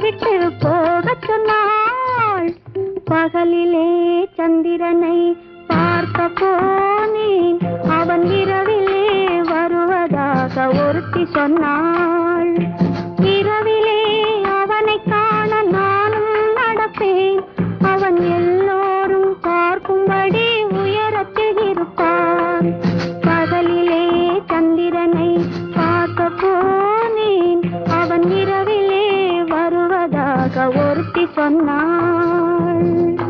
விட்டு போகச் சொன்னாள் பகலிலே சந்திரனை பார்த்த போனே அவன் இரவிலே வருவதாக ஒருத்தி சொன்னாள். இரவிலே அவனை காண நானும் நடப்பேன். அவன் எல்லோரும் பார்க்கும்படி உயரத்தில் இருப்பான் பகலிலே சந்திரனை பார்க்க போ பார்க்க ஒருத்தி சொன்னாள்